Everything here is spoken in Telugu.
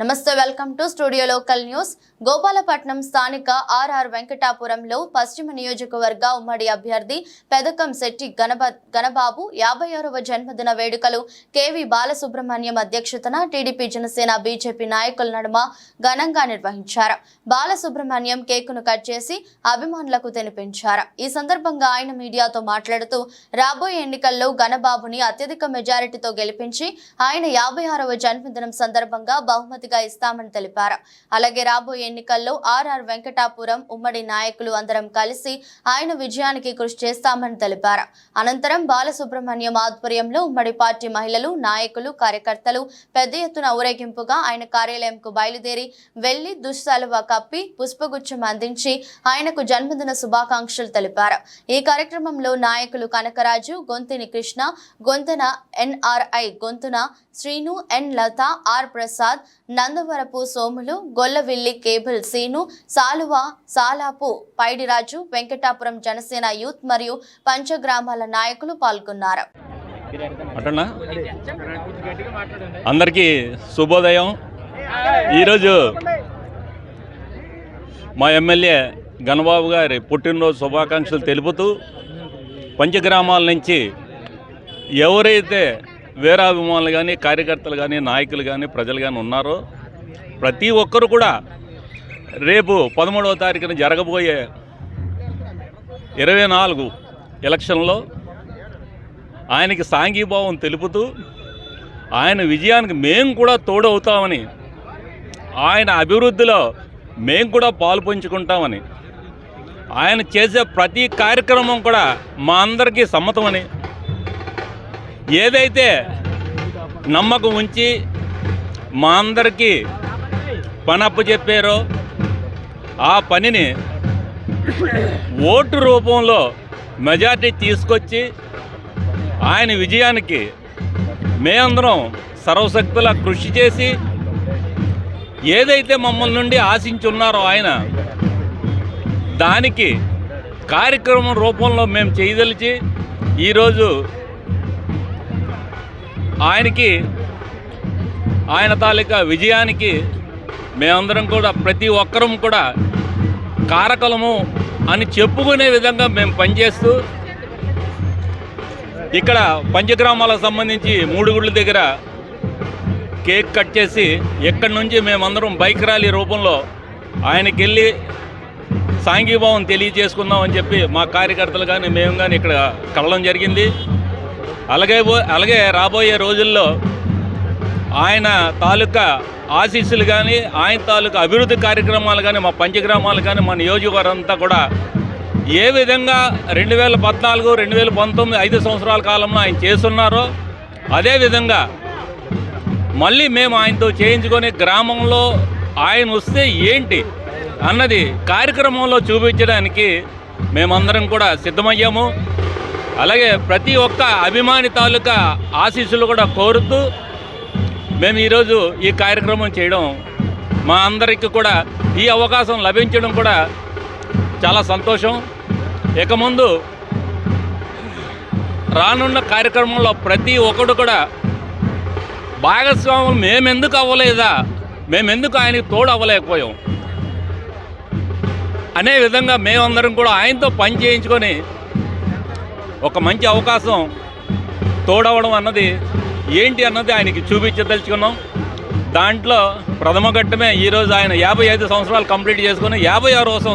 నమస్తే welcome to studio local news. Gopalapatnam స్థానిక ఆర్ఆర్ వెంకటాపురంలో పశ్చిమ నియోజకవర్గ ఉమ్మడి అభ్యర్థి పెదకం శెట్టి గణబ గణబాబు యాభై ఆరవ జన్మదిన వేడుకలు కేవీ బాలసుబ్రహ్మణ్యం అధ్యక్షతన టీడీపీ జనసేన బీజేపీ నాయకుల నడుమ ఘనంగా నిర్వహించారు. బాలసుబ్రహ్మణ్యం కేకును కట్ చేసి అభిమానులకు తినిపించారు. ఈ సందర్భంగా ఆయన మీడియాతో మాట్లాడుతూ రాబోయే ఎన్నికల్లో గణబాబుని అత్యధిక మెజారిటీతో గెలిపించి ఆయన యాభై ఆరవ జన్మదినం సందర్భంగా బహుమతి బహుమతిగా ఇస్తామని తెలిపారు. అలాగే రాబోయే ఎన్నికల్లో ఆర్ఆర్ వెంకటాపురం ఉమ్మడి నాయకులు అందరం కలిసి ఆయన విజయానికి కృషి చేస్తామని తెలిపారు. అనంతరం బాలసుబ్రహ్మణ్యం ఆధ్వర్యంలో ఉమ్మడి పార్టీ మహిళలు నాయకులు కార్యకర్తలు పెద్ద ఎత్తున ఊరేగింపుగా ఆయన కార్యాలయంకు బయలుదేరి వెళ్ళి దుశ్శాలువ కప్పి పుష్పగుచ్చం అందించి ఆయనకు జన్మదిన శుభాకాంక్షలు తెలిపారు. ఈ కార్యక్రమంలో నాయకులు Kanakaraju Gontini Krishna Gontana NRI Gontuna Srinu N Latha R Prasad Nandavarapu Somulu Gollavilli cable Seenu Saluva Salapu Paidiraju Venkatapuram Janasena youth మరియు పంచగ్రామాల నాయకులు పాల్గొన్నారు. అందరికీ శుభోదయం. ఈరోజు మా ఎమ్మెల్యే గణబాబు గారి పుట్టినరోజు శుభాకాంక్షలు తెలుపుతూ పంచగ్రామాల నుంచి ఎవరైతే వీరాభిమానులు కానీ కార్యకర్తలు కానీ నాయకులు కానీ ప్రజలు కానీ ఉన్నారో ప్రతి ఒక్కరు కూడా రేపు పదమూడవ తారీఖున జరగబోయే ఇరవై నాలుగు ఎలక్షన్లో ఆయనకి సాంఘీభావం తెలుపుతూ ఆయన విజయానికి మేము కూడా తోడవుతామని ఆయన అభివృద్ధిలో మేము కూడా పాలు పంచుకుంటామని ఆయన చేసే ప్రతి కార్యక్రమం కూడా మా అందరికీ సమ్మతమని ఏదైతే నమ్మకం ఉంచి మా అందరికీ పనప్పు చెప్పారో ఆ పనిని ఓటు రూపంలో మెజార్టీ తీసుకొచ్చి ఆయన విజయానికి మేమందరం సర్వశక్తుల కృషి చేసి ఏదైతే మమ్మల్ని నుండి ఆశించున్నారో ఆయన దానికి కార్యక్రమం రూపంలో మేము చేయదలిచి ఈరోజు ఆయనకి ఆయన తాలూకా విజయానికి మేమందరం కూడా ప్రతి ఒక్కరం కూడా కారకలము అని చెప్పుకునే విధంగా మేము పనిచేస్తూ ఇక్కడ పంచగ్రామాలకు సంబంధించి మూడు గుళ్ళ దగ్గర కేక్ కట్ చేసి ఎక్కడి నుంచి మేమందరం బైక్ ర్యాలీ రూపంలో ఆయనకి వెళ్ళి సాంఘీభావం తెలియజేసుకుందాం అని చెప్పి మా కార్యకర్తలు కానీ మేము కానీ ఇక్కడ కలడం జరిగింది. అలాగే అలాగే రాబోయే రోజుల్లో ఆయన తాలూకా ఆశీస్సులు కానీ ఆయన తాలూకా అభివృద్ధి కార్యక్రమాలు కానీ మా పంచగ్రామాలు కానీ మా నియోజకవర్గం అంతా కూడా ఏ విధంగా రెండు వేల పద్నాలుగు రెండు వేల పంతొమ్మిది ఐదు సంవత్సరాల కాలంలో ఆయన చేస్తున్నారో అదేవిధంగా మళ్ళీ మేము ఆయనతో చేయించుకొని గ్రామంలో ఆయన వస్తే ఏంటి అన్నది కార్యక్రమంలో చూపించడానికి మేమందరం కూడా సిద్ధమయ్యాము. అలాగే ప్రతి ఒక్క అభిమాని తాలూకా ఆశీస్సులు కూడా కోరుతూ మేము ఈరోజు ఈ కార్యక్రమం చేయడం మా అందరికీ కూడా ఈ అవకాశం లభించడం కూడా చాలా సంతోషం. ఇక ముందు రానున్న కార్యక్రమంలో ప్రతి ఒక్కడు కూడా భాగస్వాములు మేమెందుకు అవ్వలేదా? మేమెందుకు ఆయనకి తోడు అవ్వలేకపోయాం? అనే విధంగా మేమందరం కూడా ఆయనతో పని చేయించుకొని ఒక మంచి అవకాశం తోడవడం అన్నది ఏంటి అన్నది ఆయనకి చూపించదలుచుకున్నాం దాంట్లో ప్రథమ ఘట్టమే ఈరోజు ఆయన యాభై ఐదు సంవత్సరాలు కంప్లీట్ చేసుకుని యాభై ఆరో